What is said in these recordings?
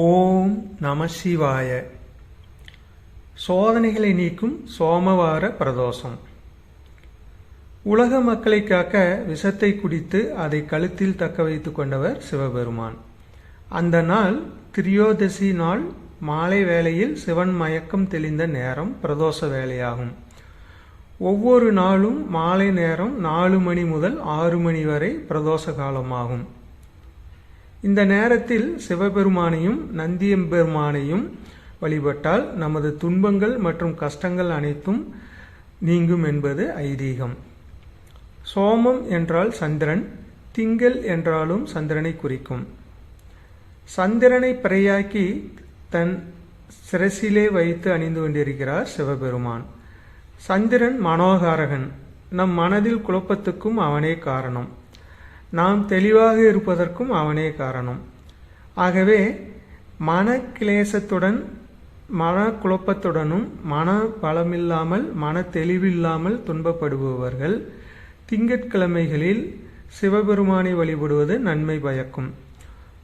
ஓம் நம சிவாய. சோதனைகளை நீக்கும் சோமவார பிரதோஷம். உலக மக்களை காக்க விஷத்தை குடித்து அதை கழுத்தில் தக்க வைத்துக் கொண்டவர் சிவபெருமான். அந்த நாள் திரியோதசி நாள் மாலை வேளையில் சிவன் மயக்கம் தெளிந்த நேரம் பிரதோஷ வேலையாகும் ஒவ்வொரு நாளும் மாலை நேரம் நாலு மணி முதல் ஆறு மணி வரை பிரதோஷ காலமாகும். இந்த நேரத்தில் சிவபெருமானையும் நந்தியம்பெருமானையும் வழிபட்டால் நமது துன்பங்கள் மற்றும் கஷ்டங்கள் அனைத்தும் நீங்கும் என்பது ஐதீகம். சோமம் என்றால் சந்திரன் திங்கள் என்றாலும் சந்திரனை குறிக்கும். சந்திரனை பிறையாக்கி தன் சிரசிலே வைத்து அணிந்து கொண்டிருக்கிறார் சிவபெருமான். சந்திரன் மனோகாரகன். நம் மனதில் குழப்பத்துக்கும் அவனே காரணம். நாம் தெளிவாக இருப்பதற்கும் அவனே காரணம். ஆகவே மன கிளேசத்துடன் மன குழப்பத்துடனும் மன பலமில்லாமல் மன தெளிவில்லாமல் துன்பப்படுபவர்கள் திங்கட்கிழமைகளில் சிவபெருமானை வழிபடுவது நன்மை பயக்கும்.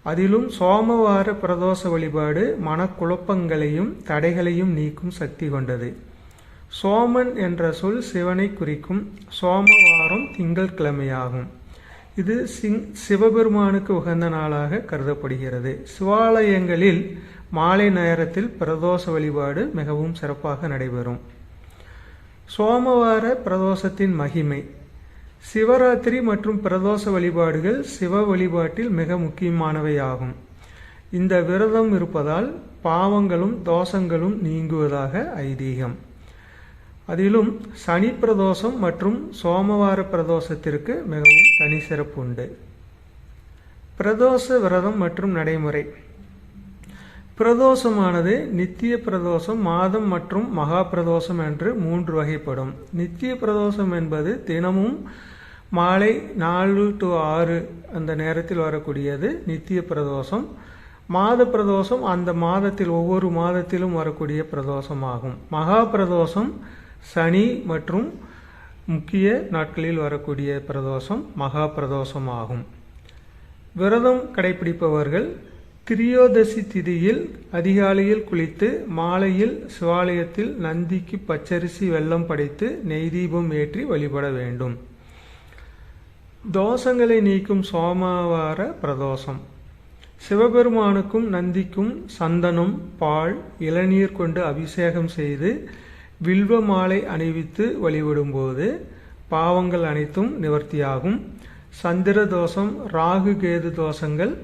அதிலும் சோமவார பிரதோஷ வழிபாடு மனக்குழப்பங்களையும் தடைகளையும் நீக்கும் சக்தி கொண்டது. சோமன் என்ற சொல் சிவனை குறிக்கும். சோமவாரம் திங்கட்கிழமையாகும். இது சிங் சிவபெருமானுக்கு உகந்த நாளாக கருதப்படுகிறது. சிவாலயங்களில் மாலை நேரத்தில் பிரதோஷ வழிபாடு மிகவும் சிறப்பாக நடைபெறும். சோமவார பிரதோஷத்தின் மகிமை. சிவராத்திரி மற்றும் பிரதோஷ வழிபாடுகள் சிவ வழிபாட்டில் மிக முக்கியமானவை ஆகும் இந்த விரதம் இருப்பதால் பாவங்களும் தோஷங்களும் நீங்குவதாக ஐதீகம். அதிலும் சனி பிரதோஷம் மற்றும் சோமவார பிரதோஷத்திற்கு மிகவும் தனி சிறப்பு உண்டு. பிரதோஷ விரதம் மற்றும் நடைமுறை. பிரதோஷமானது நித்திய பிரதோஷம் மாதம் மற்றும் மகா பிரதோஷம் என்று மூன்று வகைப்படும். நித்திய பிரதோஷம் என்பது தினமும் மாலை நாலு டு ஆறு அந்த நேரத்தில் வரக்கூடியது நித்திய பிரதோஷம். மாத பிரதோஷம் அந்த மாதத்தில் ஒவ்வொரு மாதத்திலும் வரக்கூடிய பிரதோஷம் ஆகும் மகா பிரதோஷம் சனி மற்றும் முக்கிய நாட்களில் வரக்கூடிய பிரதோஷம் மகா பிரதோஷம் ஆகும் விரதம் கடைபிடிப்பவர்கள் திரியோதசி திதியில் அதிகாலையில் குளித்து மாலையில் சிவாலயத்தில் நந்திக்கு பச்சரிசி வெள்ளம் படைத்து நெய் தீபம் ஏற்றி வழிபட வேண்டும். தோஷங்களை நீக்கும் சோமவார பிரதோஷம். சிவபெருமானுக்கும் நந்திக்கும் சந்தனம் பால் இளநீர் கொண்டு அபிஷேகம் செய்து வில்வ மாலை அணிவித்து வழிபடும்போது பாவங்கள் அனைத்தும் நிவர்த்தியாகும். சந்திர தோஷம் ராகு கேது தோஷங்கள்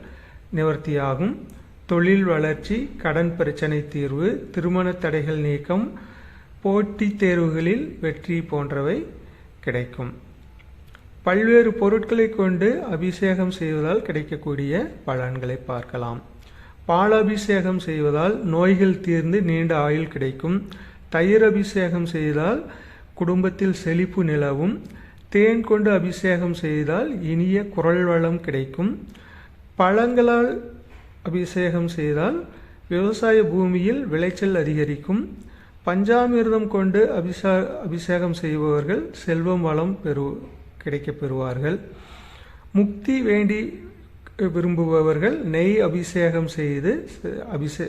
நிவர்த்தியாகும். தொழில் வளர்ச்சி கடன் பிரச்சனை தீர்வு திருமண தடைகள் நீக்கம் போட்டித் தேர்வுகளில் வெற்றி போன்றவை கிடைக்கும். பல்வேறு பொருட்களை கொண்டு அபிஷேகம் செய்வதால் கிடைக்கக்கூடிய பலன்களை பார்க்கலாம். பாலாபிஷேகம் செய்வதால் நோய்கள் தீர்ந்து நீண்ட ஆயுள் கிடைக்கும். தயிர் அபிஷேகம் செய்தால் குடும்பத்தில் செழிப்பு நிலவும். தேன் கொண்டு அபிஷேகம் செய்தால் இனிய குரல் வளம் கிடைக்கும். பழங்களால் அபிஷேகம் செய்தால் விவசாய பூமியில் விளைச்சல் அதிகரிக்கும். பஞ்சாமிர்தம் கொண்டு அபிஷா அபிஷேகம் செய்பவர்கள் செல்வம் வளம் பெறு கிடைக்கப் பெறுவார்கள். முக்தி வேண்டி விரும்புபவர்கள் நெய் அபிஷேகம் செய்து அபிஷே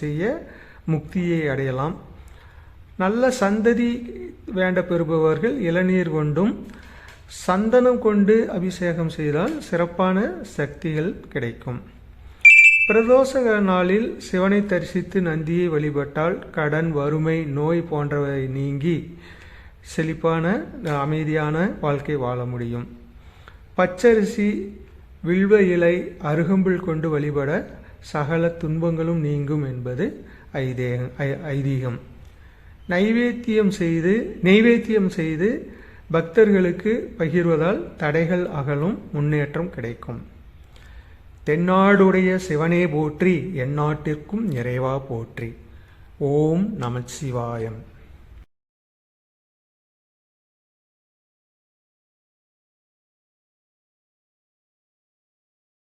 செய்ய முக்தியை அடையலாம். நல்ல சந்ததி வேண்ட பெறுபவர்கள் இளநீர் கொண்டும் சந்தனம் கொண்டு அபிஷேகம் செய்தால் சிறப்பான சக்திகள் கிடைக்கும். பிரதோஷ நாளில் சிவனை தரிசித்து நந்தியை வழிபட்டால் கடன் வறுமை நோய் போன்றவை நீங்கி செழிப்பான அமைதியான வாழ்க்கை வாழ முடியும். பச்சரிசி வில்வ இலை அருகம்புல் கொண்டு வழிபட சகல துன்பங்களும் நீங்கும் என்பது ஐதேகம் ஐதீகம். நைவேத்தியம் செய்து நெய்வேத்தியம் செய்து பக்தர்களுக்கு பகிர்வதால் தடைகள் அகலும் முன்னேற்றம் கிடைக்கும். தென்னாடுடைய சிவனே போற்றி எந்நாட்டிற்கும் நிறைவா போற்றி. ஓம் நமச்சிவாயம்